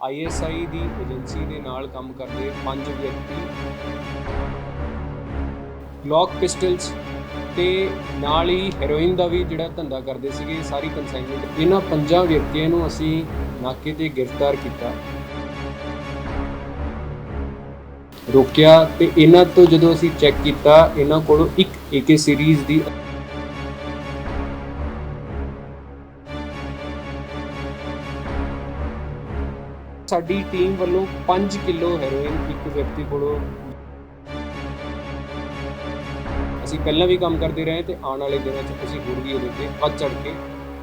ISI ਦੀ agency ਦੇ ਨਾਲ ਕੰਮ ਕਰਦੇ ਪੰਜ ਵਿਅਕਤੀ। ਗਲੌਕ ਪਿਸਟਲਸ ਤੇ ਨਾਲ ਹੀ ਹੈਰੋਇਨ ਦਾ ਵੀ ਜਿਹੜਾ ਧੰਦਾ ਕਰਦੇ ਸੀਗੇ ਸਾਰੀ ਕਨਸਾਈਨਮੈਂਟ ਇਹਨਾਂ ਪੰਜਾਂ ਵਿਅਕਤੀਆਂ ਨੂੰ ਅਸੀਂ ਨਾਕੇ ਤੇ ਗ੍ਰਿਫਤਾਰ ਕੀਤਾ। ਰੋਕਿਆ ਤੇ ਇਹਨਾਂ ਤੋਂ ਜਦੋਂ ਅਸੀਂ ਚੈੱਕ ਕੀਤਾ, ਇਹਨਾਂ ਕੋਲੋਂ ਇੱਕ ਏਕੇ ਸੀਰੀਜ਼ ਦੀ ਸਾਡੀ ਟੀਮ ਵੱਲੋਂ 5 ਕਿਲੋ ਹੈਰੋਇਨ ਇੱਕ ਵਿਅਕਤੀ ਕੋਲੋਂ ਅਸੀਂ ਪਹਿਲਾਂ ਵੀ ਕੰਮ ਕਰਦੇ ਰਹੇ ਤੇ ਆਉਣ ਵਾਲੇ ਦਿਨਾਂ 'ਚ ਅਸੀਂ ਹੋਰ ਵੀ ਇਹਦੇ ਤੇ ਵੱਧ ਚੜ ਕੇ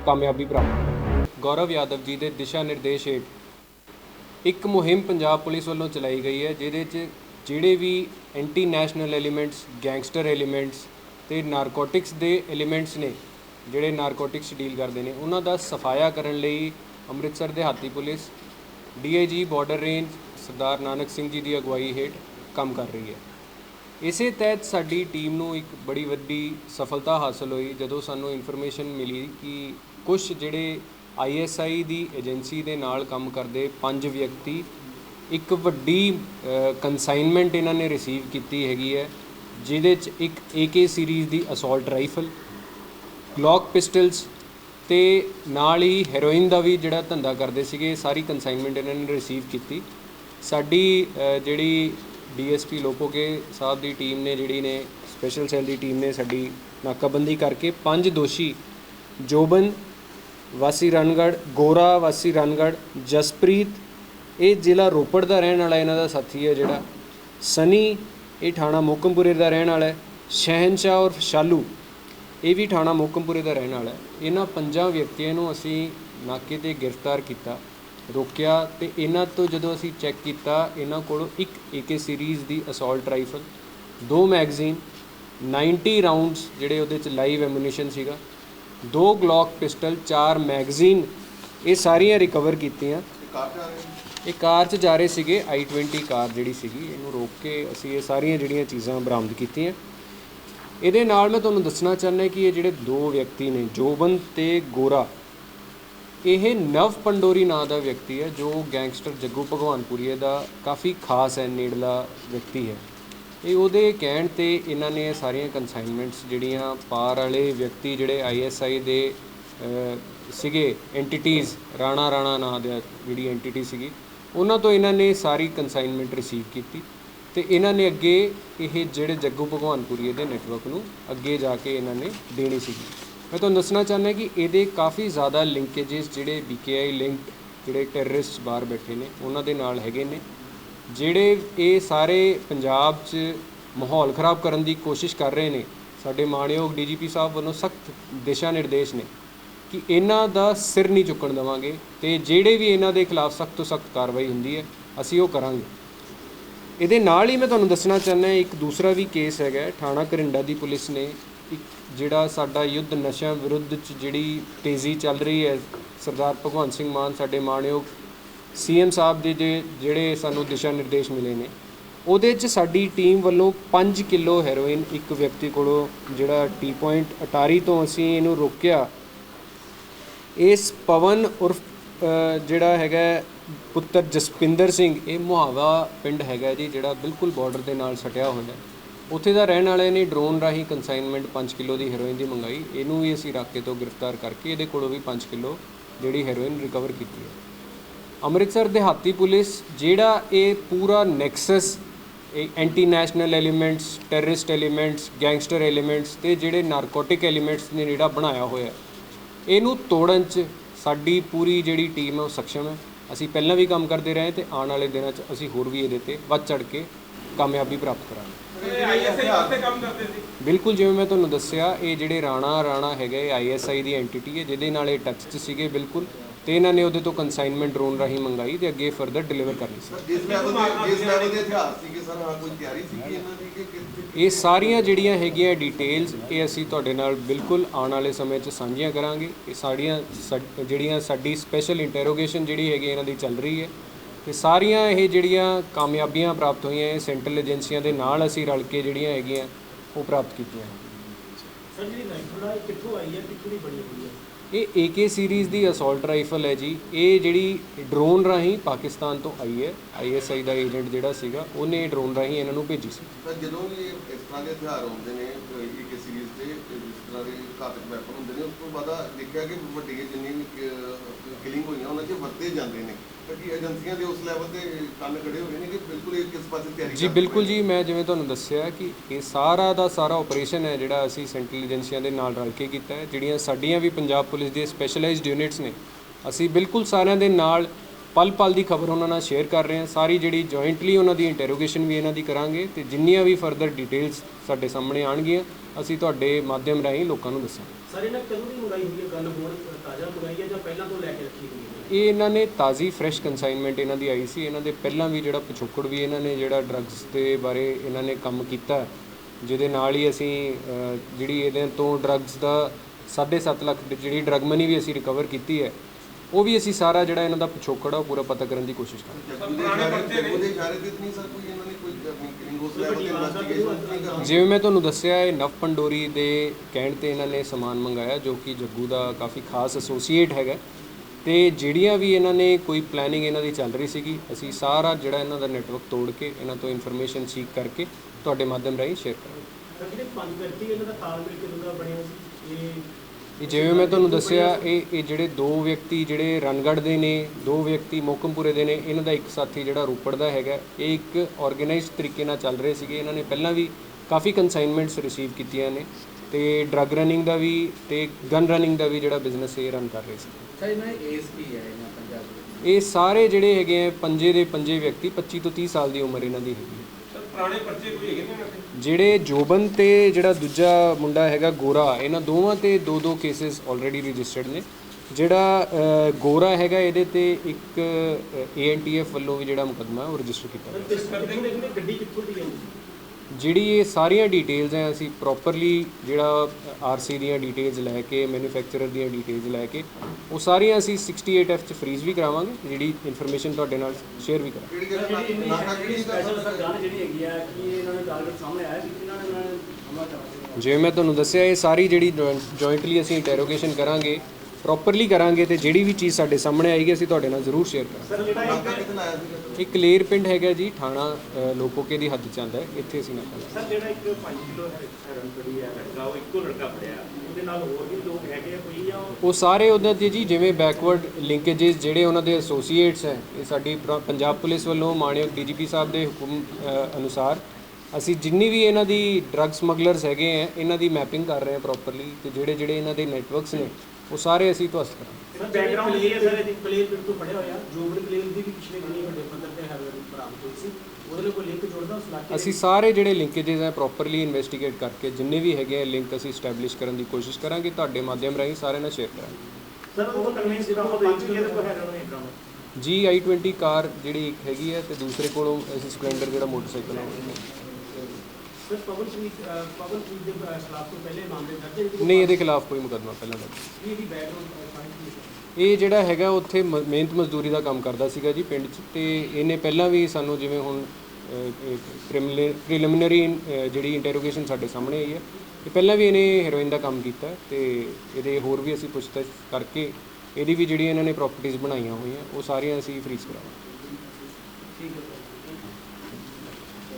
ਕਾਮਯਾਬੀ ਪ੍ਰਾਪਤ ਗੌਰਵ ਯਾਦਵ ਜੀ ਦੇ ਦਿਸ਼ਾ ਨਿਰਦੇਸ਼ ਹੇਠ ਇੱਕ ਮੁਹਿੰਮ ਪੰਜਾਬ ਪੁਲਿਸ ਵੱਲੋਂ ਚਲਾਈ ਗਈ ਹੈ, ਜਿਹਦੇ 'ਚ ਜਿਹੜੇ ਵੀ anti national elements gangster elements ਤੇ ਨਾਰਕੋਟਿਕਸ ਦੇ ਐਲੀਮੈਂਟਸ ਨੇ, ਜਿਹੜੇ ਨਾਰਕੋਟਿਕਸ ਡੀਲ ਕਰਦੇ ਨੇ, ਉਹਨਾਂ ਦਾ ਸਫਾਇਆ ਕਰਨ ਲਈ ਅੰਮ੍ਰਿਤਸਰ ਦੇ ਹਾਤੀ police DIG border range Sardar Nanak Singh ji ਦੀ ਅਗਵਾਈ ਹੇਠ ਕੰਮ ਕਰ ਰਹੀ ਹੈ। ਇਸੇ ਤਹਿਤ ਸਾਡੀ ਟੀਮ ਨੂੰ ਇੱਕ ਬੜੀ ਵੱਡੀ ਸਫਲਤਾ ਹਾਸਲ ਹੋਈ, ਜਦੋਂ ਸਾਨੂੰ ਇਨਫੋਰਮੇਸ਼ਨ ਮਿਲੀ ਕਿ ਕੁਝ ਜਿਹੜੇ ਆਈਐਸਆਈ ਦੀ ਏਜੰਸੀ ਦੇ ਨਾਲ ਕੰਮ ਕਰਦੇ ਪੰਜ ਵਿਅਕਤੀ, ਇੱਕ ਵੱਡੀ ਕਨਸਾਈਨਮੈਂਟ ਇਹਨਾਂ ਨੇ ਰਿਸੀਵ ਕੀਤੀ ਹੈਗੀ ਹੈ, ਜਿਹਦੇ ਚ ਇੱਕ AK ਸੀਰੀਜ਼ ਦੀ ਅਸੌਲਟ ਰਾਈਫਲ ਗਲੌਕ ਪਿਸਟਲਸ ਤੇ ਨਾਲ ਹੀ ਹੈਰੋਇਨ ਦਾ ਵੀ ਜਿਹੜਾ ਧੰਦਾ ਕਰਦੇ ਸੀਗੇ ਸਾਰੀ ਕਨਸਾਈਨਮੈਂਟ ਇਹਨਾਂ ਨੇ ਰਿਸੀਵ ਕੀਤੀ। ਸਾਡੀ ਅ, ਜਿਹੜੀ ਡੀਐਸਪੀ ਲੋਪੋਕੇ ਸਾਹਿਬ ਦੀ ਟੀਮ ਨੇ ਜਿਹੜੀ ਨੇ ਸਪੈਸ਼ਲ ਸੈੱਲ ਦੀ ਟੀਮ ਨੇ ਸਾਡੀ ਨਾਕਾਬੰਦੀ ਕਰਕੇ ਪੰਜ ਦੋਸ਼ੀ ਜੋਬਨ ਵਾਸੀ ਰਣਗੜ ਗੋਰਾ ਵਾਸੀ ਰਣਗੜ ਜਸਪ੍ਰੀਤ ਇਹ ਜ਼ਿਲ੍ਹਾ ਰੋਪੜ ਦਾ ਰਹਿਣ ਵਾਲਾ ਇਹਨਾਂ ਦਾ ਸਾਥੀ ਹੈ ਜਿਹੜਾ। ਸਨੀ ਇਹ ਥਾਣਾ ਮੋਕਮਪੁਰੇ ਦਾ ਰਹਿਣ ਵਾਲਾ ਹੈ। ਸ਼ਹਿਨਸ਼ਾਹ ਔਰ ਸ਼ਾਲੂ ਇਹ ਵੀ ਥਾਣਾ ਮੋਕਮਪੁਰੇ ਦਾ ਰਹਿਣ ਵਾਲਾ ਹੈ। ਇਹਨਾਂ ਪੰਜਾਂ ਵਿਅਕਤੀਆਂ ਨੂੰ ਅਸੀਂ ਨਾਕੇ ਤੇ ਗ੍ਰਿਫਤਾਰ ਕੀਤਾ ਰੋਕਿਆ ਤੇ ਇਹਨਾਂ ਤੋਂ ਜਦੋਂ ਅਸੀਂ ਚੈੱਕ ਕੀਤਾ ਇਹਨਾਂ ਕੋਲੋਂ ਇੱਕ AK ਸੀਰੀਜ਼ ਦੀ ਅਸੌਲਟ ਰਾਈਫਲ ਦੋ ਮੈਗਜ਼ੀਨ 90 ਰਾਉਂਡਸ ਜਿਹੜੇ ਉਹਦੇ ਚ ਲਾਈਵ ਐਮੂਨੀਸ਼ਨ ਸੀਗਾ ਦੋ ਗਲੌਕ ਪਿਸਟਲ ਚਾਰ ਮੈਗਜ਼ੀਨ ਇਹ ਸਾਰੀਆਂ ਰਿਕਵਰ ਕੀਤੀਆਂ। ਇਹ ਕਾਰ 'ਚ ਜਾ ਰਹੇ ਸੀਗੇ i20 ਕਾਰ ਜਿਹੜੀ ਸੀਗੀ ਇਹਨੂੰ ਰੋਕ ਕੇ ਅਸੀਂ ਇਹ ਸਾਰੀਆਂ ਜਿਹੜੀਆਂ ਚੀਜ਼ਾਂ ਬਰਾਮਦ ਕੀਤੀਆਂ। ਇਹਦੇ ਨਾਲ ਮੈਂ ਤੁਹਾਨੂੰ ਦੱਸਣਾ ਚਾਹੁੰਦਾ ਕਿ ਇਹ ਜਿਹੜੇ ਦੋ ਵਿਅਕਤੀ ਨੇ, ਜੋਬਨ ਤੇ ਗੋਰਾ, ਇਹ ਨਵ ਪੰਡੋਰੀ ਨਾਂ ਦਾ ਵਿਅਕਤੀ ਹੈ, ਜੋ ਗੈਂਗਸਟਰ ਜੱਗੂ ਭਗਵਾਨਪੁਰੀਏ ਦਾ ਕਾਫੀ ਖਾਸ ਹੈ, ਨੇੜਲਾ ਵਿਅਕਤੀ ਹੈ। ਇਹ ਉਹਦੇ ਕਹਿਣ ਤੇ ਇਹਨਾਂ ਨੇ ਇਹ ਸਾਰੀਆਂ ਕਨਸਾਈਨਮੈਂਟਸ ਜਿਹੜੀਆਂ ਪਾਰ ਵਾਲੇ ਵਿਅਕਤੀ ਜਿਹੜੇ ਆਈਐਸਆਈ ਦੇ ਸੀਗੇ ਐਂਟੀਟੀਜ਼ ਰਾਣਾ ਰਾਣਾ ਨਾਂ ਦੇ ਜਿਹੜੀ ਐਂਟੀਟੀ ਸੀਗੀ, ਉਹਨਾਂ ਤੋਂ ਇਹਨਾਂ ਨੇ ਸਾਰੀ ਕਨਸਾਈਨਮੈਂਟ ਰਿਸੀਵ ਕੀਤੀ। ਅਤੇ ਇਹਨਾਂ ਨੇ ਅੱਗੇ ਇਹ ਜਿਹੜੇ ਜੱਗੂ ਭਗਵਾਨਪੁਰੀਏ ਦੇ ਨੈਟਵਰਕ ਨੂੰ ਅੱਗੇ ਜਾ ਕੇ ਇਹਨਾਂ ਨੇ ਦੇਣੀ ਸੀਗੀ। ਮੈਂ ਤੁਹਾਨੂੰ ਦੱਸਣਾ ਚਾਹੁੰਦਾ ਕਿ ਇਹਦੇ ਕਾਫੀ ਜ਼ਿਆਦਾ ਲਿੰਕੇजेस ਜਿਹੜੇ BKI ਲਿੰਕਡ ਜਿਹੜੇ ਟੈਰਰਿਸਟ ਬਾਹਰ ਬੈਠੇ ਨੇ, ਉਹਨਾਂ ਦੇ ਨਾਲ ਹੈਗੇ ਨੇ, ਜਿਹੜੇ ਇਹ ਸਾਰੇ ਪੰਜਾਬ 'ਚ ਮਾਹੌਲ ਖਰਾਬ ਕਰਨ ਦੀ ਕੋਸ਼ਿਸ਼ ਕਰ ਰਹੇ ਨੇ, ਸਾਡੇ ਮਾਣਯੋਗ ਡੀਜੀਪੀ ਸਾਹਿਬ ਵੱਲੋਂ ਸਖਤ ਦਿਸ਼ਾ ਨਿਰਦੇਸ਼ ਨੇ ਕਿ ਇਹਨਾਂ ਦਾ ਸਿਰ ਨਹੀਂ ਚੁੱਕਣ ਦੇਵਾਂਗੇ ਤੇ ਜਿਹੜੇ ਵੀ ਇਹਨਾਂ ਦੇ ਖਿਲਾਫ ਸਖਤ ਤੋਂ ਸਖਤ ਕਾਰਵਾਈ ਹੁੰਦੀ ਹੈ, ਅਸੀਂ ਉਹ ਕਰਾਂਗੇ। ਇਹਦੇ ਨਾਲ ਹੀ ਮੈਂ ਤੁਹਾਨੂੰ ਦੱਸਣਾ ਚਾਹੁੰਦਾ, ਇੱਕ ਦੂਸਰਾ ਵੀ ਕੇਸ ਹੈਗਾ, ਥਾਣਾ ਕਰਿੰਡਾ ਦੀ ਪੁਲਿਸ ਨੇ, ਇੱਕ ਜਿਹੜਾ ਸਾਡਾ ਯੁੱਧ ਨਸ਼ਾ ਵਿਰੁੱਧ ਚ ਜਿਹੜੀ ਤੇਜ਼ੀ ਚੱਲ ਰਹੀ ਹੈ, ਸਰਦਾਰ ਭਗਵੰਤ ਸਿੰਘ ਮਾਨ ਸਾਡੇ ਮਾਣਯੋਗ ਸੀਐਮ ਸਾਹਿਬ ਦੇ ਜੇ- ਜਿਹੜੇ ਸਾਨੂੰ ਦਿਸ਼ਾ ਨਿਰਦੇਸ਼ ਮਿਲੇ ਨੇ, ਉਹਦੇ 'ਚ ਸਾਡੀ ਟੀਮ ਵੱਲੋਂ 5 ਕਿਲੋ ਹੈਰੋਇਨ ਇੱਕ ਵਿਅਕਤੀ ਕੋਲੋਂ ਜਿਹੜਾ ਟੀ ਪੁਆਇੰਟ ਅਟਾਰੀ ਤੋਂ ਅਸੀਂ ਇਹਨੂੰ ਰੋਕਿਆ। ਇਸ ਪਵਨ ਉਰਫ ਜਿਹੜਾ ਹੈਗਾ ਪੁੱਤਰ ਜਸਪਿੰਦਰ ਸਿੰਘ, ਇਹ ਮੁਹਾਵਾ ਪਿੰਡ ਹੈਗਾ ਜੀ, ਜਿਹੜਾ ਬਿਲਕੁਲ ਬਾਰਡਰ ਦੇ ਨਾਲ ਸਟਿਆ ਹੋਇਆ ਉੱਥੇ ਦਾ ਰਹਿਣ ਵਾਲੇ ਨੇ ਡਰੋਨ ਰਾਹੀਂ ਕੰਸਾਈਨਮੈਂਟ 5 ਕਿਲੋ ਦੀ ਹੈਰੋਇਨ ਦੀ ਮੰਗਾਈ। ਇਹਨੂੰ ਵੀ ਅਸੀਂ ਰਾਕੇ ਤੋਂ ਗ੍ਰਿਫਤਾਰ ਕਰਕੇ ਇਹਦੇ ਕੋਲੋਂ ਵੀ 5 ਕਿਲੋ ਜਿਹੜੀ ਹੈਰੋਇਨ ਰਿਕਵਰ ਕੀਤੀ ਹੈ। ਅੰਮ੍ਰਿਤਸਰ ਦਿਹਾਤੀ ਪੁਲਿਸ, ਜਿਹੜਾ ਇਹ ਪੂਰਾ ਨੈਕਸਸ ਇਹ anti national elements terrorist elements gangster elements ਤੇ ਜਿਹੜੇ ਨਾਰਕੋਟਿਕ ਐਲੀਮੈਂਟਸ ਨੇ ਜਿਹੜਾ ਬਣਾਇਆ ਹੋਇਆ ਇਹਨੂੰ ਤੋੜਨ 'ਚ ਸਾਡੀ ਪੂਰੀ ਜਿਹੜੀ ਟੀਮ ਹੈ ਉਹ ਸક્ષਮ ਹੈ। ਅਸੀਂ ਪਹਿਲਾਂ ਵੀ ਕੰਮ ਕਰਦੇ ਰਹੇ ਤੇ ਆਉਣ ਵਾਲੇ ਦਿਨਾਂ 'ਚ ਅਸੀਂ ਹੋਰ ਵੀ ਇਹਦੇ ਤੇ ਵੱਧ ਚੜ ਕੇ ਕਾਮਯਾਬੀ ਪ੍ਰਾਪਤ ਕਰਾਂਗੇ। ਬਿਲਕੁਲ ਜਿਵੇਂ ਮੈਂ ਤੁਹਾਨੂੰ ਦੱਸਿਆ ਇਹ ਜਿਹੜੇ ਰਾਣਾ ਰਾਣਾ ਹੈਗਾ ਇਹ ਆਈਐਸਆਈ ਦੀ ਐਂਟੀਟੀ ਹੈ ਜਿਹਦੇ ਨਾਲ ਇਹ ਟੱਚ 'ਚ ਸੀਗੇ ਬਿਲਕੁਲ। ਤੇ ਇਹਨਾਂ ਨੇ ਉਹਦੇ ਤੋਂ ਕਨਸਾਈਨਮੈਂਟ ਡਰੋਨ ਰਾਹੀਂ ਮੰਗਾਈ ਤੇ ਅੱਗੇ ਫਰਦਰ ਡਿਲੀਵਰ ਕਰਨੀ ਸੀ। ਜਿਸ ਲੈਵਲ ਦੇ ਜਿਸ ਲੈਵਲ ਦੇ ਹਥਿਆਰ ਸੀਗੇ ਸਰ ਹਾਂ ਕੋਈ ਤਿਆਰੀ ਸੀਗੀ ਇਹਨਾਂ ਦੀ ਕਿ ਕਿ- ਇਹ ਸਾਰੀਆਂ ਜਿਹੜੀਆਂ ਹੈਗੀਆਂ ਡਿਟੇਲਸ ਇਹ ਅਸੀਂ ਤੁਹਾਡੇ ਨਾਲ ਬਿਲਕੁਲ ਆਉਣ ਵਾਲੇ ਸਮੇਂ 'ਚ ਸਾਂਝੀਆਂ ਕਰਾਂਗੇ। ਇਹ ਸਾਡੀਆਂ ਸਾ- ਜਿਹੜੀਆਂ ਸਾਡੀ ਸਪੈਸ਼ਲ ਇੰਟਰੋਗੇਸ਼ਨ ਜਿਹੜੀ ਹੈਗੀ ਇਹਨਾਂ ਦੀ ਚੱਲ ਰਹੀ ਹੈ ਤੇ ਸਾਰੀਆਂ ਇਹ ਜਿਹੜੀਆਂ ਕਾਮਯਾਬੀਆਂ ਪ੍ਰਾਪਤ ਹੋਈਆਂ ਇਹ ਸੈਂਟਰਲ ਏਜੰਸੀਆਂ ਦੇ ਨਾਲ ਅਸੀਂ ਰਲ ਕੇ ਜਿਹੜੀਆਂ ਹੈਗੀਆਂ ਉਹ ਪ੍ਰਾਪਤ ਕੀਤੀਆਂ। ਸਰ ਜਿਹੜੀ ਨਾਈਟ੍ਰੋਲਾ ਕਿੱਥੋਂ ਆਈ ਹੈ ਕਿੱਥੋਂ ਦੀ ਬਣੀ ਹੋਈ ਹੈ? ਇਹ AK ਸੀਰੀਜ਼ ਦੀ ਅਸੌਲਟ ਰਾਈਫਲ ਹੈ ਜੀ। ਇਹ ਜਿਹੜੀ ਡਰੋਨ ਰਾਹੀਂ ਪਾਕਿਸਤਾਨ ਤੋਂ ਆਈ ਹੈ। ISI ਦਾ ਏਜੰਟ ਜਿਹੜਾ ਸੀਗਾ, ਉਹਨੇ ਡਰੋਨ ਰਾਹੀਂ ਇਹਨਾਂ ਨੂੰ ਭੇਜੀ ਸੀ। ਤਾਂ ਜਦੋਂ ਵੀ ਇਹ ਇਸ ਤਰ੍ਹਾਂ ਦੇ ਹਥਿਆਰ ਆਉਂਦੇ ਨੇ ਇੱਕ ਸੀਰੀਜ਼ ਤੇ ਤੇ ਤਰ੍ਹਾਂ ਦੇ ਘਾਤਕ ਵੈਪਨ ਹੁੰਦੇ ਨੇ, ਉਸ ਤੋਂ ਬਾਅਦ ਦੇਖਿਆ ਕਿ ਵੱਡੀਆਂ ਜਿੰਨੀ ਕਿਲਿੰਗ ਹੋਈਆਂ, ਉਹਨਾਂ 'ਚ ਵਰਤੇ ਜਾਂਦੇ ਨੇ। ਕਿਉਂਕਿ ਏਜੰਸੀਆਂ ਦੇ ਉਸ ਲੈਵਲ ਤੇ ਕੰਨ ਖੜੇ ਹੋ ਗਏ ਨੇ ਕਿ ਬਿਲਕੁਲ ਇਹ ਕਿਸ ਪਾਸੇ ਤਿਆਰੀ ਜੀ ਬਿਲਕੁਲ ਜੀ ਮੈਂ ਜਿਵੇਂ ਤੁਹਾਨੂੰ ਦੱਸਿਆ ਕਿ ਇਹ ਸਾਰਾ ਦਾ ਸਾਰਾ ਆਪਰੇਸ਼ਨ ਹੈ ਜਿਹੜਾ ਅਸੀਂ ਸੈਂਟਰਲ ਏਜੰਸੀਆਂ ਦੇ ਨਾਲ ਰਲ ਕੇ ਕੀਤਾ ਹੈ ਜਿਹੜੀਆਂ ਸਾਡੀਆਂ ਵੀ ਪੰਜਾਬ ਪੁਲਿਸ ਦੀਆਂ ਸਪੈਸ਼ਲਾਈਜ਼ਡ ਯੂਨਿਟਸ ਨੇ। ਅਸੀਂ ਬਿਲਕੁਲ ਸਾਰਿਆਂ ਦੇ ਨਾਲ ਪਲ ਪਲ ਦੀ ਖਬਰ ਉਹਨਾਂ ਨਾਲ ਸ਼ੇਅਰ ਕਰ ਰਹੇ ਹਾਂ। ਸਾਰੀ ਜਿਹੜੀ ਜੁਆਇੰਟਲੀ ਉਹਨਾਂ ਦੀ ਇੰਟਰੋਗੇਸ਼ਨ ਵੀ ਇਹਨਾਂ ਦੀ ਕਰਾਂਗੇ ਤੇ ਜਿੰਨੀਆਂ ਵੀ ਫਰਦਰ ਡਿਟੇਲਸ ਸਾਡੇ ਸਾਹਮਣੇ ਆਣਗੀਆਂ ਅਸੀਂ ਤੁਹਾਡੇ ਮਾਧਿਅਮ ਰਾਹੀਂ ਲੋਕਾਂ ਨੂੰ ਦੱਸਾਂਗੇ। ਸਰ ਇਹਨਾਂ ਕਦੋਂ ਦੀ ਮੰਗਾਈ ਹੋਈ ਹੈ? ਗੱਲ ਹੁਣ ਤਾਜ਼ਾ ਮੰਗਾਈ ਹੈ ਜਾਂ ਪਹਿਲਾਂ ਤੋਂ ਲੈ ਕੇ ਰੱਖੀ ਹੋਈ ਹੈ? ਇਹ ਇਹਨਾਂ ਨੇ ਤਾਜ਼ੀ ਫਰੈਸ਼ ਕਨਸਾਈਨਮੈਂਟ ਇਹਨਾਂ ਦੀ ਆਈ ਸੀ। ਇਹਨਾਂ ਦੇ ਪਹਿਲਾਂ ਵੀ ਜਿਹੜਾ ਪਿਛੋਕੜ ਵੀ ਇਹਨਾਂ ਨੇ ਜਿਹੜਾ ਡਰੱਗਸ ਦੇ ਬਾਰੇ ਇਹਨਾਂ ਨੇ ਕੰਮ ਕੀਤਾ ਜਿਹਦੇ ਨਾਲ ਹੀ ਅਸੀਂ ਜਿਹੜੀ ਇਹਦੇ ਤੋਂ ਡਰੱਗਸ ਦਾ 7.5 ਲੱਖ ਦੀ ਜਿਹੜੀ ਡਰੱਗ ਮਨੀ ਵੀ ਅਸੀਂ ਰਿਕਵਰ ਕੀਤੀ ਹੈ ਉਹ ਵੀ ਅਸੀਂ ਸਾਰਾ ਜਿਹੜਾ ਇਹਨਾਂ ਦਾ ਪਿਛੋਕੜ ਆ ਉਹ ਪੂਰਾ ਪਤਾ ਕਰਨ ਦੀ ਕੋਸ਼ਿਸ਼ ਕਰਾਂਗੇ ਜਿਵੇਂ ਮੈਂ ਤੁਹਾਨੂੰ ਦੱਸਿਆ ਇਹ ਨਵ ਪੰਡੋਰੀ ਦੇ ਕਹਿਣ ਤੇ ਇਹਨਾਂ ਨੇ ਸਮਾਨ ਮੰਗਾਇਆ ਜੋ ਕਿ ਜੱਗੂ ਦਾ ਕਾਫੀ ਖਾਸ ਐਸੋਸੀਏਟ ਹੈਗਾ। ਤੇ ਜਿਹੜੀਆਂ ਵੀ ਇਹਨਾਂ ਨੇ ਕੋਈ ਪਲੈਨਿੰਗ ਇਹਨਾਂ ਦੀ ਚੱਲ ਰਹੀ ਸੀਗੀ ਅਸੀਂ ਸਾਰਾ ਜਿਹੜਾ ਇਹਨਾਂ ਦਾ ਨੈਟਵਰਕ ਤੋੜ ਕੇ ਇਹਨਾਂ ਤੋਂ ਇਨਫੋਰਮੇਸ਼ਨ ਸੀਕ ਕਰਕੇ ਤੁਹਾਡੇ ਮਾਧਿਅਮ ਰਾਹੀਂ ਸ਼ੇਅਰ ਕਰਾਂਗੇ। ਜਿਹੜੇ ਪੰਜ ਵਿਅਕਤੀ ਇਹਨਾਂ ਦਾ ਤਾਲਮੇਲ ਕਿਦੋਂ ਦਾ ਬਣਿਆ ਸੀ? ਇਹ ਇਹ ਜਿਵੇਂ ਮੈਂ ਤੁਹਾਨੂੰ ਦੱਸਿਆ ਇਹ ਇਹ ਜਿਹੜੇ ਦੋ ਵਿਅਕਤੀ ਜਿਹੜੇ ਰਣਗੜ੍ਹ ਦੇ ਨੇ ਦੋ ਵਿਅਕਤੀ ਮੋਕਮਪੁਰੇ ਦੇ ਨੇ ਇਹਨਾਂ ਦਾ ਇੱਕ ਸਾਥੀ ਜਿਹੜਾ ਰੋਪੜ ਦਾ ਹੈਗਾ ਇਹ ਇੱਕ ਆਰਗੇਨਾਈਜ਼ਡ ਤਰੀਕੇ ਨਾਲ ਚੱਲ ਰਹੇ ਸੀਗੇ। ਇਹਨਾਂ ਨੇ ਪਹਿਲਾਂ ਵੀ ਕਾਫੀ ਕਨਸਾਈਨਮੈਂਟਸ ਰਿਸੀਵ ਕੀਤੀਆਂ ਨੇ। ਤੇ ਡਰੱਗ ਰਨਿੰਗ ਦਾ ਵੀ ਤੇ ਗਨ ਰਨਿੰਗ ਦਾ ਵੀ ਜਿਹੜਾ ਬਿਜ਼ਨਸ ਇਹ ਰਨ ਕਰ ਰਹੇ ਸੀ। ਸਰ ਇਹਨਾਂ ਦੀ ਏਜ ਕੀ ਹੈ ਇਹਨਾਂ ਪੰਜਾਬ ਇਹ ਸਾਰੇ ਜਿਹੜੇ ਹੈਗੇ ਆ ਪੰਜੇ ਦੇ ਪੰਜੇ ਵਿਅਕਤੀ 25 ਤੋਂ 30 ਸਾਲ ਦੀ ਉਮਰ ਇਹਨਾਂ ਦੀ ਹੈਗੀ ਹੈ ਸਰ ਪੁਰਾਣੇ ਪਰਚੇ ਕੋਈ ਹੈਗੇ ਨੇ ਇਹਨਾਂ ਤੇ ਜਿਹੜੇ ਜੋਬਨ ਤੇ ਜਿਹੜਾ ਦੂਜਾ ਮੁੰਡਾ ਹੈਗਾ ਗੋਰਾ ਇਹਨਾਂ ਦੋਵਾਂ ਤੇ ਦੋ ਦੋ ਕੇਸਿਸ ਆਲਰੇਡੀ ਰਜਿਸਟਰਡ ਨੇ। ਜਿਹੜਾ ਗੋਰਾ ਹੈਗਾ ਇਹਦੇ ਤੇ ਇੱਕ ਏਐਨਟੀਐਫ ਵੱਲੋਂ ਵੀ ਜਿਹੜਾ ਮੁਕੱਦਮਾ ਹੈ ਉਹ ਰਜਿਸਟਰ ਕੀਤਾ ਗਿਆ। ਕਿਹਨੇ ਗੱਡੀ ਕਿੱਥੋਂ ਦੀ ਹੈ? ਜਿਹੜੀ ਇਹ ਸਾਰੀਆਂ ਡਿਟੇਲਸ ਹੈ ਅਸੀਂ ਪ੍ਰੋਪਰਲੀ ਜਿਹੜਾ ਆਰਸੀ ਦੀਆਂ ਡਿਟੇਲਸ ਲੈ ਕੇ ਮੈਨੂਫੈਕਚਰਰ ਦੀਆਂ ਡਿਟੇਲਸ ਲੈ ਕੇ ਉਹ ਸਾਰੀਆਂ ਅਸੀਂ 68F ਚ ਫ੍ਰੀਜ਼ ਵੀ ਕਰਾਵਾਂਗੇ ਜਿਹੜੀ ਇਨਫੋਰਮੇਸ਼ਨ ਤੁਹਾਡੇ ਨਾਲ ਸ਼ੇਅਰ ਵੀ ਕਰਾਂਗੇ। ਕਿਹੜੀ ਗੱਲ ਨਾਕਾ ਕਿਹੜੀ ਸਪੈਸ਼ਲ ਸਰ ਗੱਲ ਗਨ ਜਿਹੜੀ ਹੈਗੀ ਆ ਕਿ ਇਹਨਾਂ ਨੇ ਟਾਰਗੇਟ ਸਾਹਮਣੇ ਆਇਆ ਸੀ ਕਿ ਇਹਨਾਂ ਨੇ ਹਮਲਾ ਜਿਵੇਂ ਮੈਂ ਤੁਹਾਨੂੰ ਦੱਸਿਆ ਇਹ ਸਾਰੀ ਜਿਹੜੀ ਜੁਆਇੰਟਲੀ ਅਸੀਂ ਇੰਟਰੋਗੇਸ਼ਨ ਕਰਾਂਗੇ ਪ੍ਰੋਪਰਲੀ ਕਰਾਂਗੇ ਤੇ ਜਿਹੜੀ ਵੀ ਚੀਜ਼ ਸਾਡੇ ਸਾਹਮਣੇ ਆਏਗੀ ਅਸੀਂ ਤੁਹਾਡੇ ਨਾਲ ਜ਼ਰੂਰ ਸ਼ੇਅਰ ਕਰਾਂਗੇ ਇੱਕ ਲੇਰ ਪਿੰਡ ਹੈਗਾ ਜੀ ਥਾਣਾ ਲੋਕੋਕੇ ਦੀ ਹੱਦ ਚ ਆਉਂਦਾ ਹੈ ਇੱਥੇ ਅਸੀਂ ਲਾਇਆ। ਸਰ ਜਿਹੜਾ ਇੱਕ 5 ਕਿਲੋ ਹੈਰਨ ਫੜੀ ਹੈ ਲੜਕਾ ਉਹ ਇੱਕੋ ਲੜਕਾ ਫੜਿਆ ਉਹਦੇ ਨਾਲ ਹੋਰ ਵੀ ਲੋਕ ਹੈਗੇ ਆ ਕੋਈ ਜਾਂ ਉਹ ਸਾਰੇ ਉਹਨਾਂ ਦੇ ਜੀ ਜਿਵੇਂ ਬੈਕਵਰਡ ਲਿੰਕੇजेस ਜਿਹੜੇ ਉਹਨਾਂ ਦੇ ਐਸੋਸੀਏਟਸ ਹੈ ਇਹ ਸਾਡੀ ਪੰਜਾਬ ਪੁਲਿਸ ਵੱਲੋਂ ਮਾਣਯੋਗ ਡੀਜੀਪੀ ਸਾਹਿਬ ਦੇ ਹੁਕਮ ਅਨੁਸਾਰ ਅਸੀਂ ਜਿੰਨੀ ਵੀ ਇਹਨਾਂ ਦੀ ਡਰੱਗ ਸਮਗਲਰਸ ਹੈਗੇ ਆ ਇਹਨਾਂ ਦੀ ਮੈਪਿੰਗ ਕਰ ਰਹੇ ਹਾਂ ਪ੍ਰੋਪਰਲੀ ਤੇ ਜਿਹੜੇ ਜਿਹੜੇ ਇਹਨਾਂ ਦੇ ਨੈਟਵਰਕਸ ਨੇ ਉਹ ਸਾਰੇ ਅਸੀਂ ਧਵਸਤ ਕਰਾਂਗੇ। ਸਰ ਬੈਕਗ੍ਰਾਉਂਡ ਕੀ ਹੈ ਸਰ ਬਿਲਕੁਲ ਤੋਂ ਫੜਿਆ ਹੋਇਆ। ਜੋਬਨ ਪਲੇਨ ਦੀ ਵੀ ਪਿਛਲੇ ਦਿਨੀ ਵੱਡੇ ਪੱਧਰ ਤੇ ਹੈਵਨ ਬਰਾਮਦ ਹੋਈ ਸੀ ਉਹਦੇ ਨਾਲ ਕੋਈ ਲਿੰਕ ਜੁੜਦਾ ਉਸ ਇਲਾਕੇ ਅਸੀਂ ਸਾਰੇ ਜਿਹੜੇ ਲਿੰਕੇजेस ਹੈ ਪ੍ਰੋਪਰਲੀ ਇਨਵੈਸਟੀਗੇਟ ਕਰਕੇ ਜਿੰਨੇ ਵੀ ਹੈਗੇ ਆ ਲਿੰਕ ਅਸੀਂ ਸਟੈਬਲਿਸ਼ ਕਰਨ ਦੀ ਕੋਸ਼ਿਸ਼ ਕਰਾਂਗੇ। ਤੁਹਾਡੇ ਮਾਧਿਅਮ ਰਾਹੀਂ ਸਾਰਿਆਂ ਨਾਲ ਸ਼ੇਅਰ ਕਰਾਂਗੇ। ਸਰ ਉਹ ਕਨਵਿੰਸ ਜਿਹੜਾ ਉਹ 5 ਕਿਲੋ ਤੋਂ ਹੈਰਨ ਹੋਈ ਬਰਾਮਦ ਜੀ i20 ਕਾਰ ਜਿਹੜੀ ਇੱਕ ਹੈਗੀ ਹੈ ਤੇ ਦੂਸਰੇ ਕੋਲੋਂ ਅਸੀਂ ਸਪਲੈਂਡਰ ਜਿਹੜਾ ਮੋਟਰਸਾਈਕਲ ਹੈ। ਦੇ ਖਿਲਾਫ ਤੋਂ ਪਹਿਲੇ ਮਾਮਲੇ ਦਰਜ ਹੈ ਇਹਦੇ ਨਹੀਂ ਇਹਦੇ ਖਿਲਾਫ ਕੋਈ ਮੁਕੱਦਮਾ ਪਹਿਲਾਂ ਨਹੀਂ ਬੈਕਗ੍ਰਾਉਂਡ ਫਾਈਂਡ ਇਹ ਜਿਹੜਾ ਹੈਗਾ ਉੱਥੇ ਮ- ਮਿਹਨਤ ਮਜ਼ਦੂਰੀ ਦਾ ਕੰਮ ਕਰਦਾ ਸੀਗਾ ਜੀ ਪਿੰਡ 'ਚ ਤੇ ਇਹਨੇ ਪਹਿਲਾਂ ਵੀ ਸਾਨੂੰ ਜਿਵੇਂ ਹੁਣ ਪ੍ਰੀਲਿਮਿਨਰੀ ਜਿਹੜੀ ਇੰਟਰੋਗੇਸ਼ਨ ਸਾਡੇ ਸਾਹਮਣੇ ਆਈ ਹੈ ਇਹ ਪਹਿਲਾਂ ਵੀ ਇਹਨੇ ਹੈਰੋਇਨ ਦਾ ਕੰਮ ਕੀਤਾ ਤੇ ਇਹਦੇ ਹੋਰ ਵੀ ਅਸੀਂ ਪੁੱਛਤਾਛ ਕਰਕੇ ਇਹਦੀ ਵੀ ਜਿਹੜੀ ਇਹਨਾਂ ਨੇ ਪ੍ਰਾਪਰਟੀਆਂ ਬਣਾਈਆਂ ਹੋਈਆਂ ਉਹ ਸਾਰੀਆਂ ਅਸੀਂ ਫ੍ਰੀਜ਼ ਕਰਾਵਾਂਗੇ। ਠੀਕ ਹੈ।